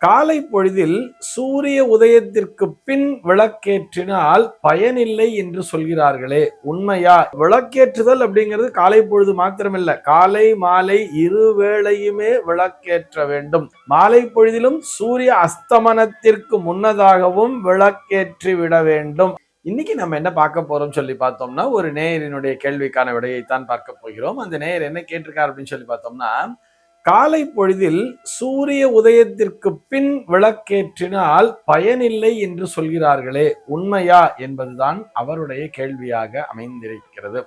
காலை பொழுதில் சூரிய உதயத்திற்கு பின் விளக்கேற்றினால் பயனில்லை என்று சொல்கிறார்களே. உண்மையா? விளக்கேற்றுதல் அப்படிங்கிறது காலை பொழுது மாத்திரமில்ல. காலை மாலை இரு வேளையுமே விளக்கேற்ற வேண்டும். மாலை பொழுதிலும் சூரிய அஸ்தமனத்திற்கு முன்னதாகவும் விளக்கேற்றி விட வேண்டும். இன்னைக்கு நம்ம என்ன பார்க்க போறோம் சொல்லி பார்த்தோம்னா ஒரு நேயரினுடைய கேள்விக்கான விடையைத்தான் பார்க்க போகிறோம். அந்த நேயர் என்ன கேட்டிருக்கார் அப்படின்னு சொல்லி பார்த்தோம்னா காலை பொழுதில் சூரிய உதயத்திற்கு பின் விளக்கேற்றினால் பயனில்லை என்று சொல்கிறார்களே உண்மையா என்பதுதான் அவருடைய கேள்வியாக அமைந்திருக்கிறது.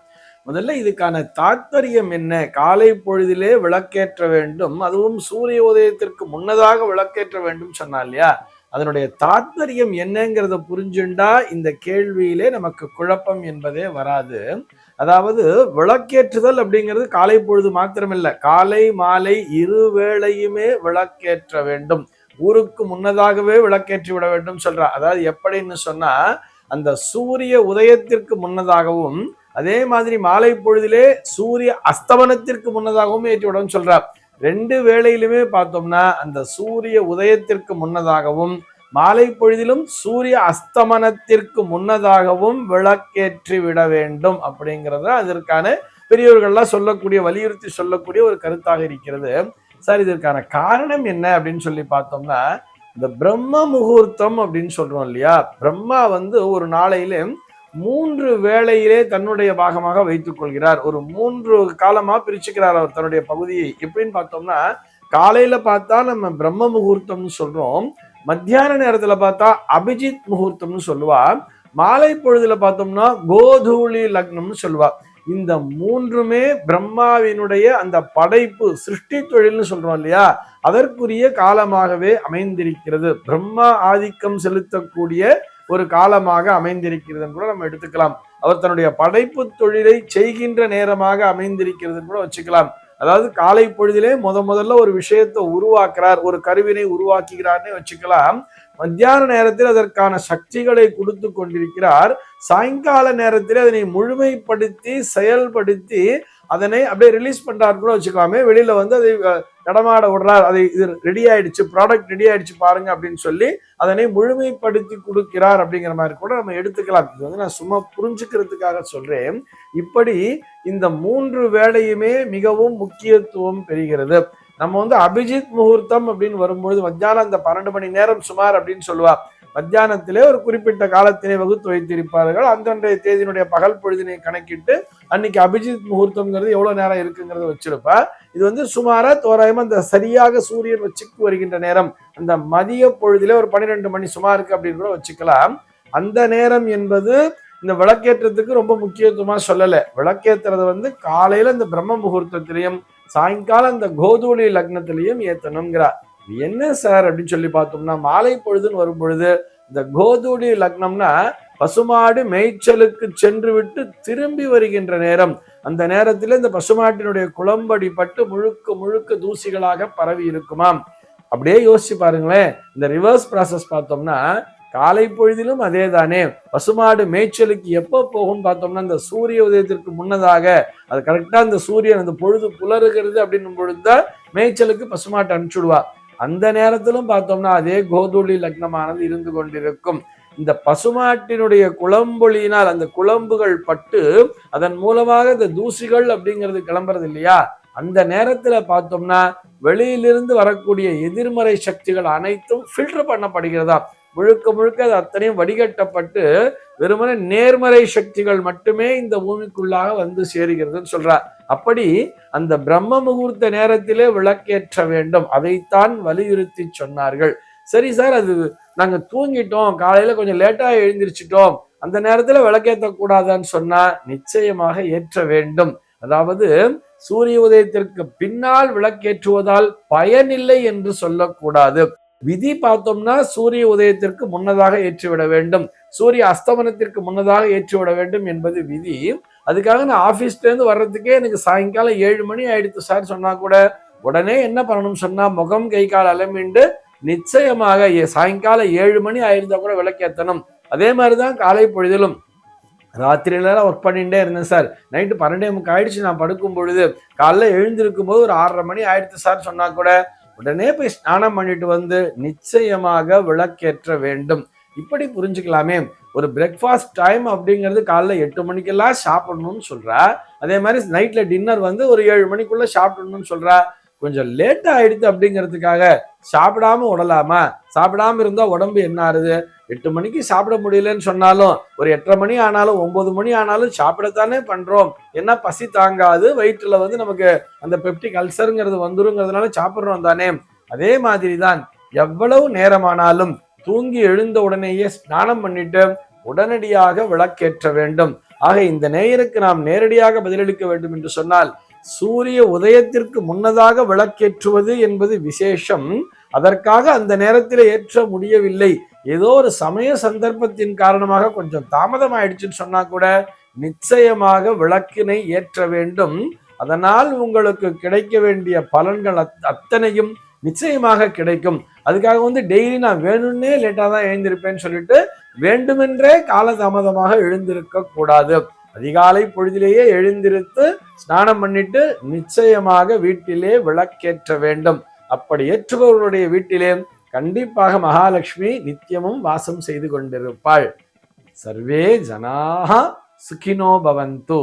முதல்ல இதுக்கான தாத்பரியம் என்ன? காலை பொழுதிலே விளக்கேற்ற வேண்டும் அதுவும் சூரிய உதயத்திற்கு முன்னதாக விளக்கேற்ற வேண்டும் சொன்னா இல்லையா? அதனுடைய தாத்பரியம் என்னங்கிறத புரிஞ்சுண்டா இந்த கேள்வியிலே நமக்கு குழப்பம் என்பதே வராது. அதாவது விளக்கேற்றுதல் அப்படிங்கிறது காலை பொழுது மாத்திரமில்ல. காலை மாலை இரு வேளையுமே விளக்கேற்ற வேண்டும். ஊருக்கு முன்னதாகவே விளக்கேற்றி விட வேண்டும் சொல்றா. அதாவது எப்படின்னு சொன்னா அந்த சூரிய உதயத்திற்கு முன்னதாகவும் அதே மாதிரி மாலை பொழுதிலே சூரிய அஸ்தமனத்திற்கு முன்னதாகவும் ஏற்றி விடவும் சொல்றார் ரெண்டு வேளையிலுமே பார்த்தோம்னா அந்த சூரிய உதயத்திற்கு முன்னதாகவும் மாலை பொழுதிலும் சூரிய அஸ்தமனத்திற்கு முன்னதாகவும் விளக்கேற்றி விட வேண்டும் அப்படிங்கிறத அதற்கான பெரியவர்கள்லாம் சொல்லக்கூடிய வலியுறுத்தி சொல்லக்கூடிய ஒரு கருத்தாக இருக்கிறது. சார் இதற்கான காரணம் என்ன அப்படின்னு சொல்லி பார்த்தோம்னா இந்த பிரம்ம முகூர்த்தம் அப்படின்னு சொல்றோம் இல்லையா? பிரம்மா வந்து ஒரு நாளையில மூன்று வேளையிலே தன்னுடைய பாகமாக வைத்துக் கொள்கிறார். ஒரு மூன்று காலமா பிரிச்சுக்கிறார் அவர் தன்னுடைய பகுதியை. எப்படின்னு பார்த்தோம்னா காலையில பார்த்தா நம்ம பிரம்ம முகூர்த்தம்னு சொல்றோம். மத்தியான நேரத்துல பார்த்தா அபிஜித் முகூர்த்தம்னு சொல்லுவா. மாலை பொழுதுல பார்த்தோம்னா கோதூளி லக்னம்னு சொல்லுவா. இந்த மூன்றுமே பிரம்மாவினுடைய அந்த படைப்பு சிருஷ்டி தொழில்னு சொல்றோம் இல்லையா? அதற்குரிய காலமாகவே அமைந்திருக்கிறது. பிரம்மா ஆதிக்கம் செலுத்தக்கூடிய ஒரு காலமாக அமைந்திருக்கிறதுன்னு கூட நம்ம எடுத்துக்கலாம். அவர் தன்னுடைய படைப்பு தொழிலை செய்கின்ற நேரமாக அமைந்திருக்கிறதுன்னு கூட வச்சுக்கலாம். அதாவது காலை பொழுதிலே முத முதல்ல ஒரு விஷயத்தை உருவாக்குறார் ஒரு கருவினை உருவாக்குகிறார்னே வச்சுக்கலாம். மத்தியான நேரத்தில் அதற்கான சக்திகளை கொடுத்து கொண்டிருக்கிறார். சாயங்கால நேரத்தில் அதனை முழுமைப்படுத்தி செயல்படுத்தி அதனை அப்படியே ரிலீஸ் பண்ணுறாருன்னு கூட வச்சுக்கலாமே. வெளியில் வந்து அதை நடமாட விடுறார். அதை இது ரெடி ஆயிடுச்சு ப்ராடக்ட் ரெடி ஆயிடுச்சு பாருங்க அப்படின்னு சொல்லி அதனை முழுமைப்படுத்தி கொடுக்கிறார் அப்படிங்கிற மாதிரி கூட நம்ம எடுத்துக்கலாம். இது வந்து நான் சும்மா புரிஞ்சுக்கிறதுக்காக சொல்றேன். இப்படி இந்த மூன்று வேலையுமே மிகவும் முக்கியத்துவம் பெறுகிறது. நம்ம வந்து அபிஜித் முகூர்த்தம் அப்படின்னு வரும்பொழுது மத்தியானம் அந்த பன்னெண்டு மணி நேரம் சுமார் அப்படின்னு சொல்லுவா. மத்தியானத்திலே ஒரு குறிப்பிட்ட காலத்தினை வகுத்து வைத்திருப்பார்கள். அந்தன்றைய தேதியினுடைய பகல் பொழுதினை கணக்கிட்டு அன்னைக்கு அபிஜித் முகூர்த்தம்ங்கிறது எவ்வளவு நேரம் இருக்குங்கிறத வச்சிருப்பா இது வந்து சுமாரா தோராயமா அந்த சரியாக சூரியன் வச்சுக்கு வருகின்ற நேரம் அந்த மதிய பொழுதிலே ஒரு பன்னிரெண்டு மணி சுமாருக்கு அப்படின்னு கூட வச்சுக்கலாம். அந்த நேரம் என்பது இந்த விளக்கேற்றத்துக்கு ரொம்ப முக்கியத்துவமா சொல்லல. விளக்கேற்றுறது வந்து காலையில இந்த பிரம்ம முகூர்த்தத்திலையும் சாயங்காலம் இந்த கோதூளி லக்னத்திலையும் ஏத்தணுங்கிறார் என்ன சார் அப்படின்னு சொல்லி பார்த்தோம்னா மாலை பொழுதுன்னு வரும் பொழுது இந்த கோதுடி லக்னம்னா பசுமாடு மேய்ச்சலுக்கு சென்று விட்டு திரும்பி வருகின்ற நேரம். அந்த நேரத்தில் இந்த பசுமாட்டினுடைய குளம்படி பட்டு முழுக்க முழுக்க தூசிகளாக பரவி இருக்குமாம். அப்படியே யோசிச்சு பாருங்களேன். இந்த ரிவர்ஸ் ப்ராசஸ் பார்த்தோம்னா காலை பொழுதிலும் அதே தானே பசுமாடு மேய்ச்சலுக்கு எப்போ போகும்னு பார்த்தோம்னா இந்த சூரிய உதயத்திற்கு முன்னதாக. அது கரெக்டாக இந்த சூரியன் அந்த பொழுது புலருகிறது அப்படின்னும் பொழுதுதான் மேய்ச்சலுக்கு பசுமாட்டை அனுப்பிச்சுடுவா. அந்த நேரத்திலும் பார்த்தோம்னா அதே கோதுளி லக்னமானது இருந்து கொண்டிருக்கும். இந்த பசுமாட்டினுடைய குளம்பொலியினால் அந்த குழம்புகள் பட்டு அதன் மூலமாக இந்த தூசிகள் அப்படிங்கிறது கிளம்புறது இல்லையா? அந்த நேரத்துல பார்த்தோம்னா வெளியிலிருந்து வரக்கூடிய எதிர்மறை சக்திகள் அனைத்தும் ஃபில்டர் பண்ணப்படுகிறதா? முழுக்க முழுக்க அது அத்தனையும் வடிகட்டப்பட்டு வெறுமனே நேர்மறை சக்திகள் மட்டுமே இந்த பூமிக்குள்ளாக வந்து சேருகிறதுன்னு சொல்றார். அப்படி அந்த பிரம்ம முகூர்த்த நேரத்திலே விளக்கேற்ற வேண்டும். அதைத்தான் வலியுறுத்தி சொன்னார்கள். சரி சார் அது நாங்க தூங்கிட்டோம். காலையில கொஞ்சம் லேட்டா எழுந்திரிச்சிட்டோம். அந்த நேரத்துல விளக்கேற்ற கூடாதான்னு சொன்னா நிச்சயமாக ஏற்ற வேண்டும். அதாவது சூரிய உதயத்திற்கு பின்னால் விளக்கேற்றுவதால் பயனில்லை என்று சொல்லக்கூடாது. விதி பார்த்தோம்னா சூரிய உதயத்திற்கு முன்னதாக ஏற்றிவிட வேண்டும். சூரிய அஸ்தமனத்திற்கு முன்னதாக ஏற்றிவிட வேண்டும் என்பது விதி. அதுக்காக நான் ஆஃபீஸ்லேருந்து வர்றதுக்கே எனக்கு சாயங்காலம் ஏழு மணி ஆயிடுத்து சார் சொன்னால் கூட உடனே என்ன பண்ணணும் சொன்னால் முகம் கை கால் அலமிண்டு நிச்சயமாக சாயங்காலம் ஏழு மணி ஆயிருந்தா கூட விளக்கேற்றணும் அதே மாதிரி தான் காலை பொழுதிலும். ராத்திரியிலலாம் ஒர்க் பண்ணிகிட்டே இருந்தேன் சார். நைட்டு பன்னெண்டே முக்கு ஆயிடுச்சு நான் படுக்கும் பொழுது. காலைல எழுந்திருக்கும் போது ஒரு ஆறரை மணி ஆயிடுச்சு சார் சொன்னால் கூட உடனே போய் ஸ்நானம் பண்ணிட்டு வந்து நிச்சயமாக விளக்கேற்ற வேண்டும். இப்படி புரிஞ்சுக்கலாமே. ஒரு பிரேக்ஃபாஸ்ட் டைம் அப்படிங்கிறது காலைல எட்டு மணிக்கெல்லாம் சாப்பிடணும்னு சொல்றா. அதே மாதிரி நைட்ல டின்னர் வந்து ஒரு ஏழு மணிக்குள்ள சாப்பிடணும்னு சொல்றா. கொஞ்சம் லேட் ஆயிடுது அப்படிங்கிறதுக்காக சாப்பிடாம உடலாமா? சாப்பிடாம இருந்தா உடம்பு என்ன ஆறுது? எட்டு மணிக்கு சாப்பிட முடியலன்னு சொன்னாலும் ஒரு எட்டரை மணி ஆனாலும் ஒன்பது மணி ஆனாலும் சாப்பிடத்தானே பண்றோம். என்ன பசி தாங்காது வயிற்றுல வந்து நமக்கு அந்த பெப்டிக் அல்சருங்கிறது வந்துருங்கிறதுனால சாப்பிட்றோம் தானே. அதே மாதிரி தான் எவ்வளவு நேரமானாலும் தூங்கி எழுந்த உடனேயே ஸ்நானம் பண்ணிட்டு உடனடியாக விளக்கேற்ற வேண்டும். ஆக இந்த நேயருக்கு நாம் நேரடியாக பதிலளிக்க வேண்டும் என்று சொன்னால் சூரிய உதயத்திற்கு முன்னதாக விளக்கேற்றுவது என்பது விசேஷம். அதற்காக அந்த நேரத்தில் ஏற்ற முடியவில்லை. ஏதோ ஒரு சமய சந்தர்ப்பத்தின் காரணமாக கொஞ்சம் தாமதம் ஆயிடுச்சுன்னு சொன்னா கூட நிச்சயமாக விளக்கினை ஏற்ற வேண்டும். அதனால் உங்களுக்கு கிடைக்க வேண்டிய பலன்கள் அத்- அத்தனையும் நிச்சயமாக கிடைக்கும். அதுக்காக வந்து டெய்லி நான் வேணும்னே லேட்டாக தான் எழுந்திருப்பேன்னு சொல்லிட்டு வேண்டுமென்றே காலதாமதமாக எழுந்திருக்க கூடாது. அதிகாலை பொழுதிலேயே எழுந்திருத்து ஸ்நானம் பண்ணிட்டு நிச்சயமாக வீட்டிலே விளக்கேற்ற வேண்டும். அப்படி ஏற்றுபவர்களுடைய வீட்டிலே கண்டிப்பாக மகாலட்சுமி நித்தியமும் வாசம் செய்து கொண்டிருப்பாள். சர்வே ஜனாக சுகினோ பவந்து.